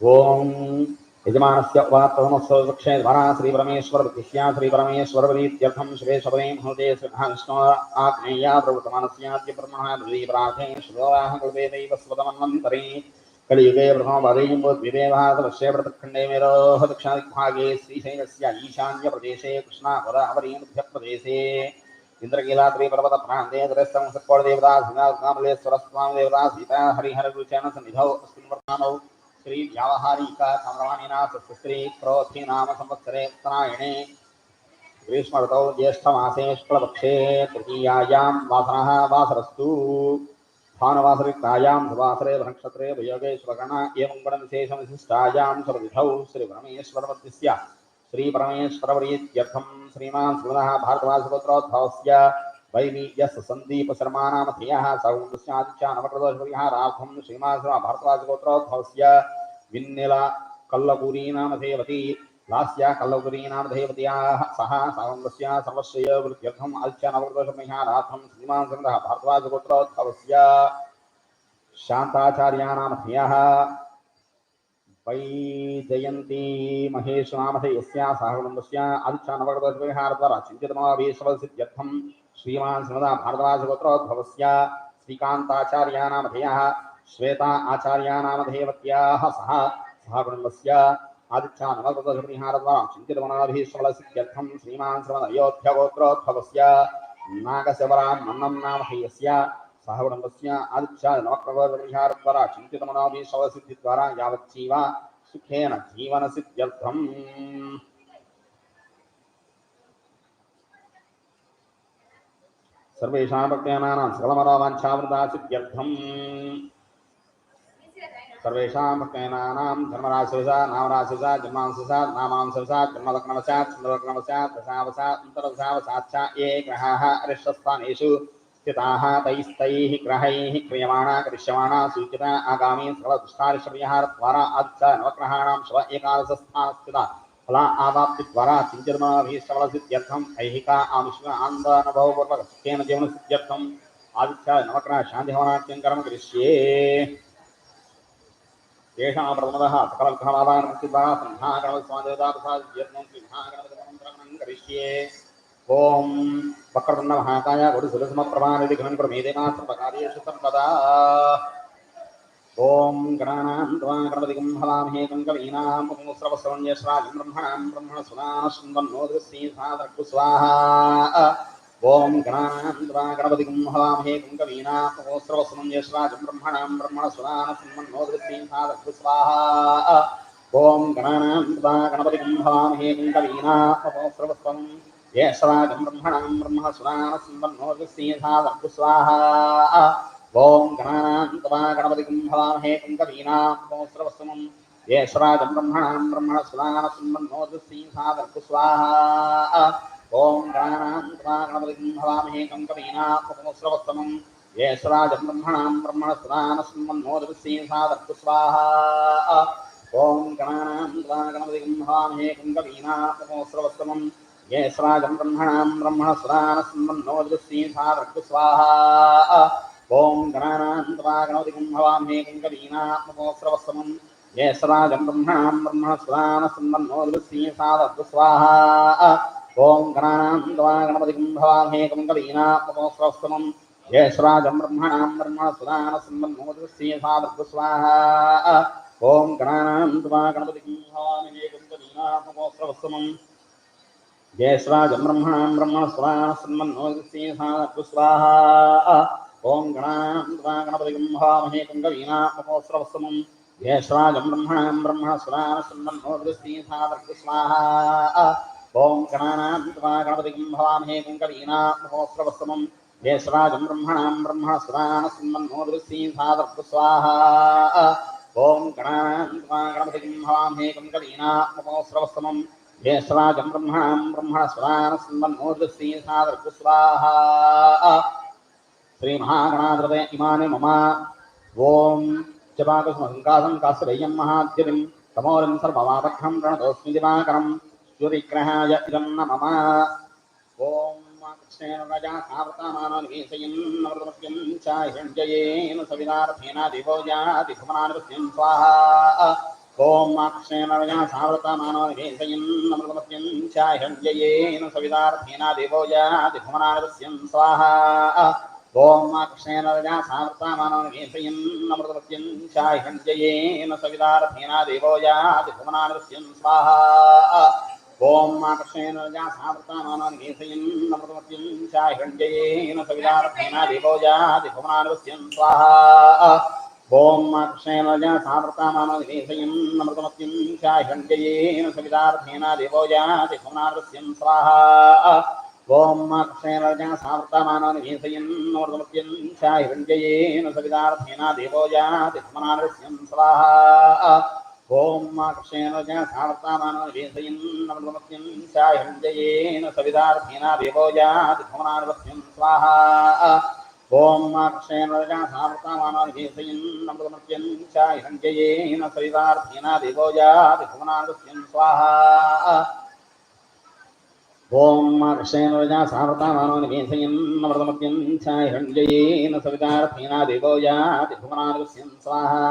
ओम यजमान से उपात्मस्वृक्षे श्री परमेश्वर प्रतिष्ठा श्रीपरमेश्वरप्रीत्यर्थम शिवे शबरे हृदय श्रीकृष्ण आत्मेया प्रवर्तमानस्याद्य ब्रह्मणा कृते कलियुगे प्रथमपदैम्बुद्विदेवासवस्य पृथक्खण्डे मेरोः दक्षिणदिग्भागे श्रीशैलस्य ईशान्यप्रदेशे कृष्णापदावरीमध्यप्रदेशे इंद्रकीलाद्रिपर्वतप्रान्ते दृष्टं सीता हरिहर अस्मिन् वर्तानौ श्री व्यावहारिक संभ्रमणिना सुश्री प्रोत्थि नाम संवत्सरे उत्तरायणे। ग्रीष्मऋतौ ज्येष्ठमासे शुक्लपक्षे तृतीयायां वासरः वासरस्तु। भानुवासरयुक्तायां सुवासरे नक्षत्रे भयोगे सुभगणा एवं गुणविशेषविशिष्टायां सर्वविधौ श्रीपरमेश्वरमध्यस्य श्रीपरमेश्वरवरीत्यर्थं श्रीमान् सुगुणः भारतवासपुत्रोद्भवस्य वैमीयस्य सन्दीपशर्मानामधेयः सौन्दस्यादित्या नवकृदोषपरिहारार्थं श्रीमान् श्रीमा भारतवासगोत्रोद्भवस्य विन्निल कल्लकुरीनामधेवती, लास्या कल्लकुरीनामधेवत्याः, सः सावङ्गस्या सर्वश्रय वृत्यर्थम् अल्चनवृतसमयानाथं श्रीमान् सन्दः भारद्वाजपुत्रोत्सवस्य शान्ताचार्यानामधेयः वैजयन्ती महेशनामधेयस्या सह कुटुम्बस्य अल्चनवृतसमयानद्वारा चिन्तितमवाभीश्वसिद्ध्यर्थं श्रीमान् श्रीमदा भारद्वाजपुत्रोद्भवस्य श्रीकान्ताचार्यानामधेयः నవకృతోషపరిహారార్థం శ్రీమాన్ శ్రీమదः భారతవాసపుత్రోద్భవस्य శాంతాచార్యానామధేయः వైజయంతి మహేశ్వరామధేయస్య సహకుటుంబస్య అదిచ్ఛానవగతవిహారద్వారా చింతితమావేశవసిద్ధ్యర్థం శ్రీమాన్ శ్రీమదా భారతవాసగోత్రోద్భవస్య శ్రీకాంతాచార్యానామధేయः శ్వేతా ఆచార్యానామధేయవత్యాः సహ సహకుటుంబస్య ఆదిత్యానవగతవిహారద్వారా చింతితమనాభీశ్వరసిద్ధ్యర్థం శ్రీమాన్ శ్రీమద అయోధ్యగోత్రోద్భవస్య सर्वेषां भक्तेनानां धर्मराशिवशात् नामराशिवशात् जन्मांशवशात् नामांशवशात् जन्मलग्नवशात् चन्द्रलग्नवशात् दशावशात् अन्तरदशावशाच्च ये ग्रहाः अरिष्टस्थानेषु स्थिताः, तैस्तैः ग्रहैः क्रियमाणा, करिष्यमाणा, सूचिता, आगामी सकलदुष्टारिश्वर्यहारद्वारा अच्च नवग्रहाणां शव एकादशस्थानस्थिता फला आवाप्तिद्वारा ऐहिका जीवनसिद्ध्यर्थम् आदित्य नवग्रह शान्तिभवनाट्यं करिष्ये। తేషాం ప్రథమద సకలగ్రహమాదానముఖ్యదా సంధ్యాకరణస్వాదేవతాసాద్యత్నం కరిష్యే. ఓం వక్రతున్న మహాకాయ గుడి సులసుమ ప్రమాణి ఘనం ప్రమేదేనాథకార్యేషు సర్వదా. ఓం గణానాం త్వా గణపతిగం హలామహే కంకవీనాం ముముస్రవస్రవణ్యశ్రాజం బ్రహ్మణాం బ్రహ్మణసునాన సాదర్కు స్వాహా ఓం గణానాంద్రా గణపతి గుంహవామహే కుంగవీనాత్మోస్రవసుమం యశ్రాజం బ్రహ్మణాం బ్రహ్మణసురాన సన్మన్నోదృష్టీం సాధకు స్వాహా ఓం గణానాంద్రా గణపతి గుంహవామహే కుంగవీనాత్మోస్రవసుమం యశ్రాజం బ్రహ్మణాం బ్రహ్మణసురాన సన్మన్నోదృష్టీం సాధకు స్వాహా ఓం గణానాంద్రా గణపతి గుంహవామహే కుంగవీనాత్మోస్రవసుమం యశ్రాజం బ్రహ్మణాం బ్రహ్మణసురాన సన్మన్నోదృష్టీం సాధకు స్వాహా ఓం ప్రాణాంతమాకమేకం కవీనాత్మస్రవస్తమం ఏశ్వరాజం బ్రహ్మణాం బ్రహ్మణస్వానస్మన్నోదృశ్యేసాదత్తు స్వాహ. ఓం గణానాంతమాకమేకం కవీనాత్మస్రవస్తమం ఏశ్వరాజం బ్రహ్మణాం బ్రహ్మణస్వానస్మన్నోదృశ్యేసాదత్తు స్వాహ. ఓం గణానాంతమాకమేకం కవీనాత్మస్రవస్తమం ఏశ్వరాజం బ్రహ్మణాం బ్రహ్మణస్వానస్మన్నోదృశ్యేసాదత్తు స్వాహ. ఓం గణానాంతవా గణపతిం భవామహే కుంకలీనాత్మోస్తమం జయశ్రాజం బ్రహ్మణాం బ్రహ్మణ సుదానసంబంధోదృశ్యసాదృస్వాహ ఓం గణానాంతవా గణపతిం భవామహే కుంకలీనాత్మోస్తమం జయశ్రాజం బ్రహ్మణాం బ్రహ్మణ సుదానసంబంధోదృశ్యసాదృస్వాహ ఓం గణానాంతవా గణపతిం భవామహే కుంకలీనాత్మోస్తమం జయశ్రాజం బ్రహ్మణాం బ్రహ్మణ సుదానసంబంధోదృశ్యసాదృస్వాహ ఓం గణానాత్మా గణపతిం భవామహే కుంకవీనాత్మహోత్రవస్తమం జ్యేష్ఠరాజం బ్రహ్మణాం బ్రహ్మణస్వానస్మన్మోదృశ్యం సాదర్భు స్వాహ ఓం గణానాత్మా గణపతిం భవామహే కుంకవీనాత్మహోత్రవస్తమం జ్యేష్ఠరాజం బ్రహ్మణాం బ్రహ్మణస్వానస్మన్మోదృశ్యం సాదర్భు స్వాహ శ్రీమహాగణాధృతే ఇమాని మమ. ఓం జపాకుష్మహంకాసం కాశ్రయ్యం మహాద్యవిం తమోరం సర్వమాపక్షం ప్రణతోస్మి దివాకరం. జ్యోతిగ్రహాయ ఇదం నమ. ఓం కృష్ణేనుజా సావర్తమానీసయన్నమృతమృత్యం చాహిణ్యయేన సవిదార్థేన దివో జాతి భువనానృత్యం స్వాహా. ఓం కృష్ణేనుజా సావర్తమానీసయన్నమృతమృత్యం చాహిణ్యయేన సవిదార్థేన దివో జాతి భువనానృత్యం స్వాహా. ఓం కృష్ణేనరజా సామృతమానమృతమృత్యం చాహిణ్యయేన సవిదార్థేన దేవోజాది భువనానృత్యం స్వాహా. ఓం మాక్షేణ సావృతమానో నివేశయన్నమృతమత్యం చాహ్యంజయేన సవిదార్థేన దేవోజాదిభువనాదిపశ్యం స్వాహా. ఓం మాకర్షేణ సావృతమానో నివేశయన్నమృతమత్యం చాహ్యంజయేన సవిదార్థేన దేవోజాదిభువనాదిపశ్యం స్వాహా. ఓం కృష్ణేన సామృతామానమృతమత్యం చాహ్యంజయేన సవితార్థేన స్వాహా. ఓం కృష్ణేన సామృతామానమృతమత్యం చాహ్యంజయేన సవితార్థేన దేవోజాతి భువనాదస్యం స్వాహా ఓం కృష్ణేన సామృతామానమృతమత్యం చాహ్యంజయేన సవితార్థేన దేవోజాతి భువనాదస్యం స్వాహా ఓం కృష్ణేన సామృతామానమృతమత్యం చాహ్యంజయేన సవితార్థేన దేవోజాతి భువనాదస్యం స్వాహా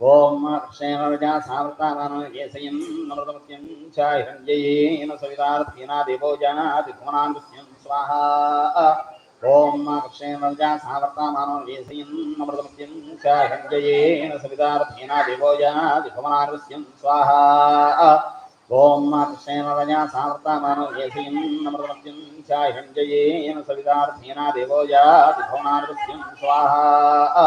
ఓం కృష్ణేన సామృతామానమృతమత్యం చాహ్యంజయేన సవితార్థేన దేవోజాతి భువనాదస్యం స్వాహా. ఓం కృష్ణేన సామృతామానమృతమత్యం చాహ్యంజయేన సవితార్థేన దేవోజాతి భువనాదస్యం స్వాహా. ఓం కృష్ణేన సావర్తమానోదేశయన్నమృతమత్యం చాహ్యంజయేన సవితార్థేన దేవోజాతి భువనాదస్యం స్వాహా ఓం కృష్ణేన సావర్తమానోదేశయన్నమృతమత్యం చాహ్యంజయేన సవితార్థేన స్వాహా.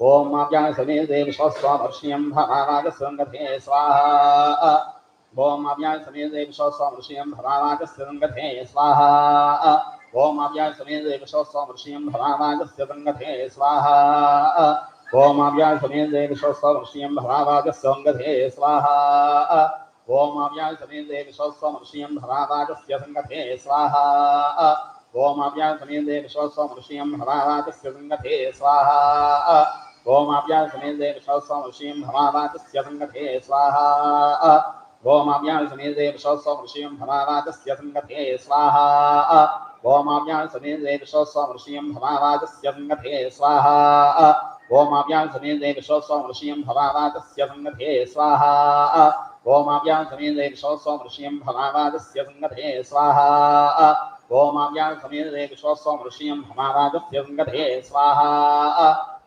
ओम आज्ञान समीर देव स्वस्वामर्षियम भवानागस्वंगते स्वाहा ओम आज्ञान समीर देव स्वस्वामर्षियम भवानागस्वंगते स्वाहा ओम आज्ञान समीर देव स्वस्वामर्षियम भवानागस्वंगते स्वाहा ओम आज्ञान समीर देव स्वस्वामर्षियम भवानागस्वंगते स्वाहा ओम आज्ञान समीर देव स्वस्वामर्षियम भवानागस्य संगते स्वाहा ओम आज्ञान समीर देव स्वस्वामर्षियम भवानागस्य स्वाहा गोमाप्यासमेन्दे विश्वस्वमृषिं भमावातस्य सङ्गते स्वाहा। गोमाप्यासमेन्दे विश्वस्वमृषिं भमावातस्य सङ्गते स्वाहा। गोमाप्यासमेन्दे विश्वस्वमृषिं भमावातस्य सङ्गते स्वाहा। गोमाप्यासमेन्दे ऋषि भमावातस्य सङ्गते स्वाहा। गोमाप्यासमेन्दे विश्वस्वमृषिं भमावातस्य सङ्गते स्वाहा। गोमाप्यासमेन्दे विश्वस्वमृषिं भमावातस्य सङ्गते स्वाहा।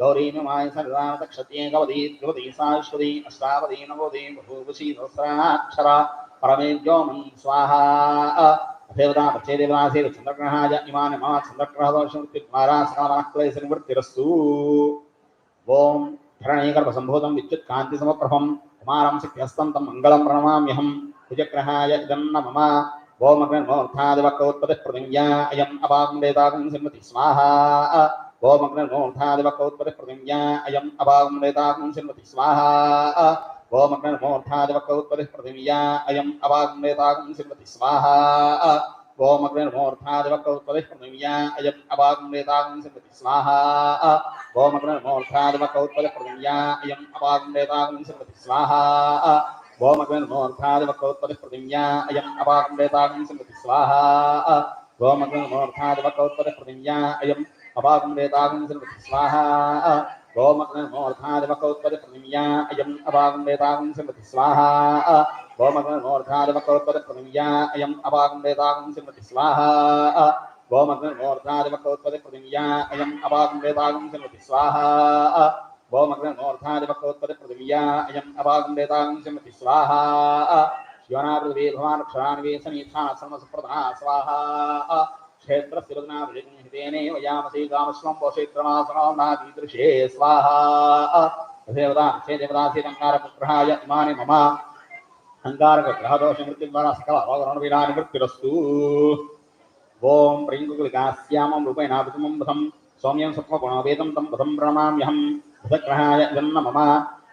गौरीनुमाय सर्वामतक्षत्ये गवदी त्रिवदी साश्वती अष्टावदी नवोदी बहुवशी सहस्राक्षरा परमेभ्यो मन् स्वाहा देवता पक्षे देवनासे चन्द्रग्रहाय इमानि मम चन्द्रग्रह दोषमृत्युद्वारा सकलमनक्लेशनिवृत्तिरस्तु ॐ धरणीगर्भसम्भूतं विद्युत्कान्तिसमप्रभं कुमारं शक्त्यस्तं तं मङ्गलं प्रणमाम्यहं कुजग्रहाय इदं न मम ओमग्निर्मोर्थादिवक्रोत्पतिः प्रतिज्ञा अयम अपां वेदागुं सिंहति स्वाहा। పృథివ్యా అయం అపాగం సిన్మతి స్వాహా ఓం అగ్నిర్మోర్థాదివక్రోత్పత్తి అయం అపాగం సిన్మతి స్వాహా ఓం అగ్నిర్మోర్థాదివక్రోత్పత్తి అయం అపాగం సిన్మతి స్వాహా ఓం అగ్నిర్మోర్థాదివక్రోత్పత్తి అయం అపాగం సిన్మతి స్వాహా ఓం అగ్నిర్మోర్థాదివక్రోత్పత్తి అయం అపాగం సిన్మతి స్వాహా ఓం అగ్నిర్మోర్థాదివక్రోత్పత్తి అయం అపాగం వేతాగం స్వాహ. ఓమగ్నమోర్ధాదివకౌత్పదప్రణమ్యాయం అపాగం వేతాగం శ్రీమతి స్వాహ. ఓమగ్నమోర్ధాదివకౌత్పదప్రణమ్యాయం అపాగం వేతాగం శ్రీమతి స్వాహ. ఓమగ్నమోర్ధాదివకౌత్పదప్రణమ్యాయం అపాగం వేతాగం శ్రీమతి స్వాహ. ఓమగ్నమోర్ధాదివకౌత్పదప్రణమ్యాయం అపాగం వేతాగం శ్రీమతి స్వాహ. శివనాభృవే భవాన్ క్షరాన్వే సమీథా సమసప్రదా స్వాహ. वदनाभिषेकहितेनेव यामसी कामश्वं वशेत्रमासनादीदृशे स्वाहा देवता हे देवदासीदङ्गारपुत्रहाय इमानि मम अङ्गारकग्रहदोषमृत्युद्वारा सकलवरणविरानि मृत्युरस्तु ॐ प्रियङ्कुलिकास्यामं रूपेणाभितमं बुधं सौम्यं सत्त्वगुणवेदं तं बुधं प्रणमाम्यहं बुधग्रहाय जन्म मम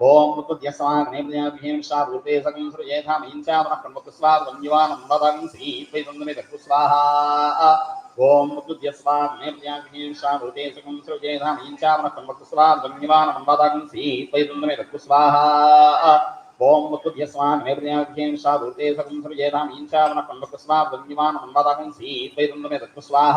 ఓం ముద్దుద్యస్వాగ్నేర్యాగ్నేషామృతే సుఖం సృజేధామీంచామనకర్మకుస్వాగన్యవానమందాగంసి త్వయిదుందమేదకుస్వాహ ఓం ముద్దుద్యస్వాగ్నేర్యాగ్నేషామృతే సుఖం సృజేధామీంచామనకర్మకుస్వాగన్యవానమందాగంసి త్వయిదుందమేదకుస్వాహ ఓం స్వాహ. ఓం ముద్దుద్యస్వాన్ నైర్యాగ్యం సాగుతే సంస్రో జయదామీంచామన బ్రహ్మకుస్వాసన్యవానందాగంసి స్వాహ ఓం ముద్దుద్యస్వాన్ నైర్యాగ్యం స్వాహ ఓం ముద్దుద్యస్వాన్ సకం స్వాహ.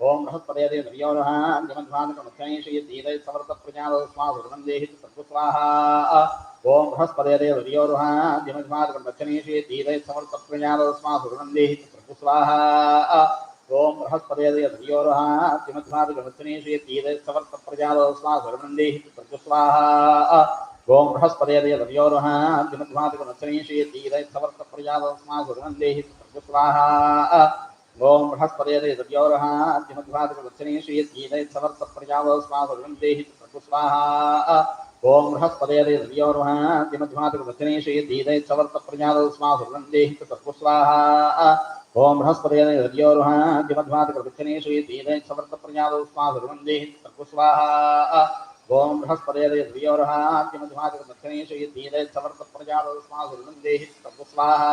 ओम बृहस्पतये धियो नः जमध्वानकमुख्यै श्रीयद्धीतै समर्थप्रजादस्मासुरमन्देहित सर्वस्वाहा। ओम बृहस्पतये धियो नः जमध्वानकमुख्यै श्रीयद्धीतै समर्थप्रजादस्मासुरमन्देहित सर्वस्वाहा। ओम बृहस्पतये धियो नः जमध्वानकमुख्यै श्रीयद्धीतै सर्वस्वाहा। ओम बृहस्पतये धियो नः जमध्वानकमुख्यै श्रीयद्धीतै समर्थप्रजादस्मासुरमन्देहित सर्वस्वाहा। ओम बृहस्पतये सव्योरहाद्यमध्वादिकवचनेषयद्गीतैत्सवर्तप्रजावस्मासुरन्तेहि स्वाहा ओम बृहस्पतये सव्योरहाद्यमध्वादिकवचनेषयद्गीतैत्सवर्तप्रजावस्मासुरन्तेहि स्वाहा ओम बृहस्पतये सव्योरहाद्यमध्वादिकवचनेषयद्गीतैत्सवर्तप्रजावस्मासुरन्तेहि स्वाहा ओम बृहस्पतये सव्योरहाद्यमध्वादिकवचनेषयद्गीतैत्सवर्तप्रजावस्मासुरन्तेहि स्वाहा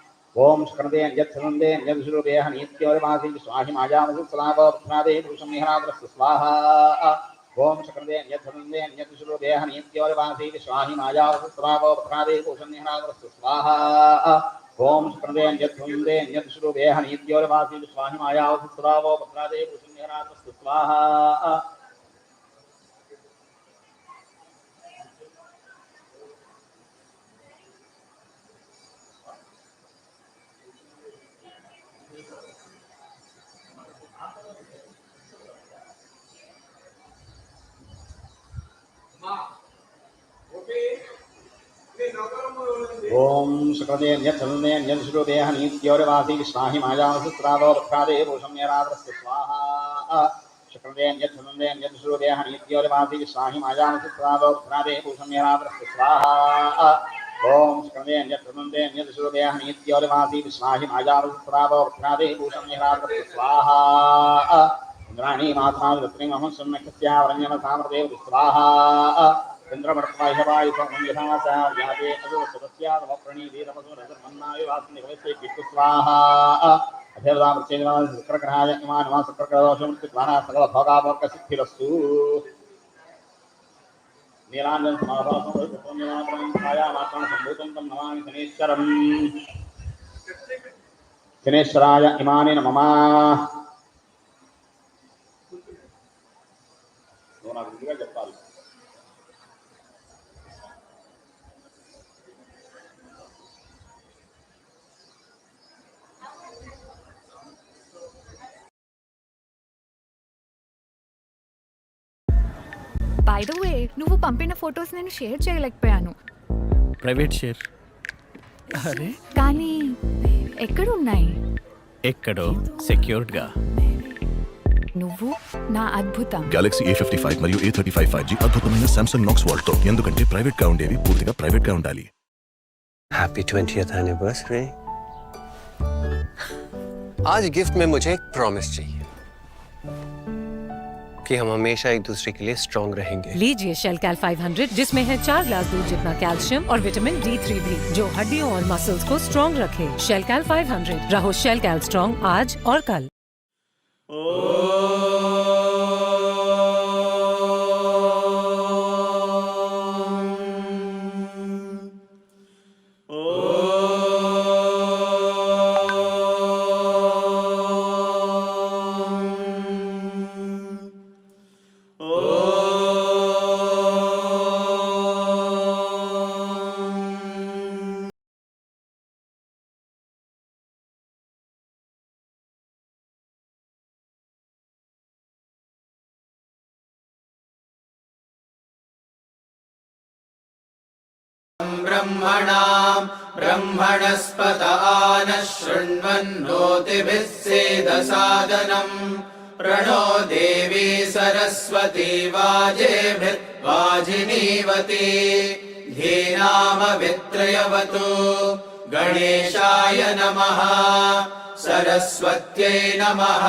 ओम स्कंदेन यत्संदेन यदुसुरवेह नित्योर्मासी स्वाहि मायामसुत्सलाभवत्सनादे पुरुषमिहनाद्रस्तु स्वाहा। ओम स्कंदेन यत्संदेन यदुसुरवेह नित्योर्मासी स्वाहि मायामसुत्सलाभवत्सनादे पुरुषमिहनाद्रस्तु स्वाहा। ओम स्कंदेन यत्संदेन यदुसुरवेह नित्योर्मासी स्वाहि मायामसुत्सलाभवत्सनादे पुरुषमिहनाद्रस्तु स्वाहा। ओम सुकृते न्यच्छन्दे न्यच्छुदेहनीत्योरवासि विस्माहि मायामसुत्रावो वक्रादे भूषम्यराद्रस्य स्वाहा। सुकृते न्यच्छन्दे न्यच्छुदेहनीत्योरवासि वक्रादे भूषम्यराद्रस्य स्वाहा। ओम सुकृते न्यच्छन्दे वक्रादे स्वाहा। इन्द्राणी माथा वृत्रिमहं स्वाहा కిట్టు స్వాహా సమాభాసం ఛాయామాత్రం సంభూతం తం నమామి శనేశ్వరం శనేశ్వరాయ ఇమాని నమమా నువ్వు నాకు ముందుగా చెప్పాలి. బై ద వే నువ్వు పంపిన ఫొటోస్ నేను షేర్ చేయలేకపోయాను ప్రైవేట్ షేర్ అరే కానీ ఎక్కడున్నాయి ఎక్కడో సెక్యూర్డ్గా నువ్వు నా అద్భుతం గెలాక్సీ ఏ ఫిఫ్టీ ఫైవ్ మరియు A thirty five five G అద్భుతమైన సామ్సంగ్ నాక్స్ వాల్ట్ తో ఎందుకంటే ప్రైవేట్ గా ఉండేవి పూర్తిగా ప్రైవేట్ గా ఉండాలి हैप्पी ट्वेंटियथ एनिवर्सरी आज गिफ्ट में मुझे एक प्रॉमिस चाहिए कि हम हमेशा एक दूसरे के लिए स्ट्रॉन्ग रहेंगे। लीजिए शेल कैल 500 जिसमें है चार ग्लास दूध जितना कैल्शियम और विटामिन डी थ्री भी जो हड्डियों और मसल्स को स्ट्रॉन्ग रखे। शेल कैल 500 रहो शेल कैल स्ट्रॉन्ग आज और कल। ब्रह्मणाम् ब्रह्मणस्पत आनः शृण्वन्नोतिभिः सेदसादनम् प्रणो देवी सरस्वती वाजेभिर्वाजिनीवती धीनामवित्रयवतु। गणेशाय नमः। सरस्वत्यै नमः।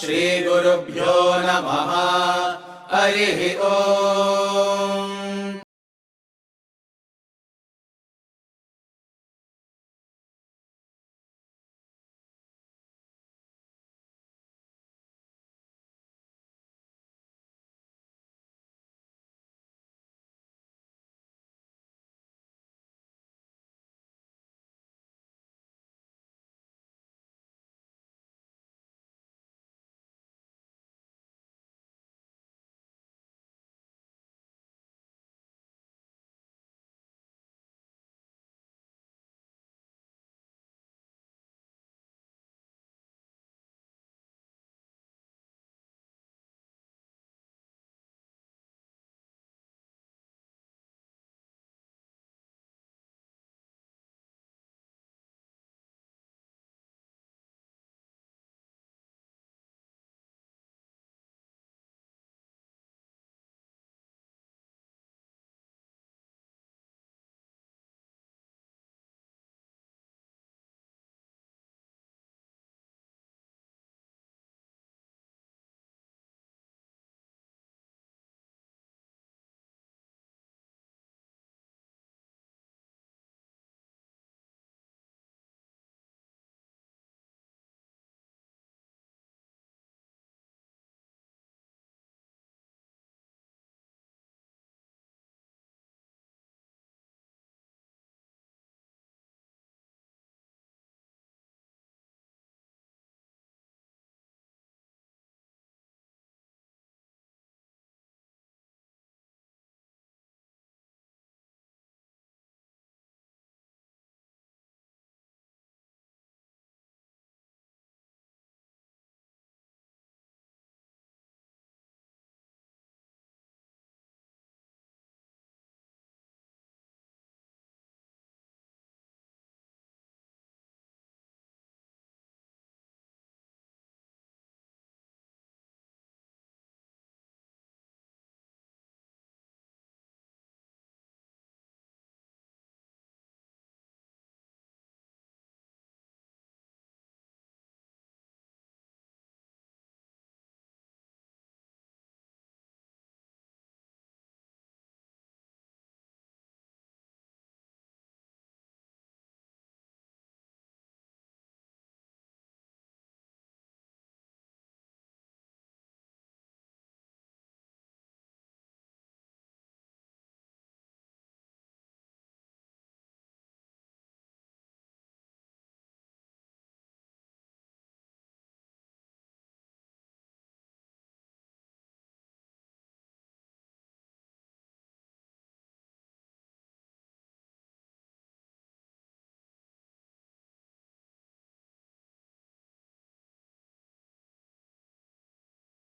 श्रीगुरुभ्यो नमः। हरिः ओम्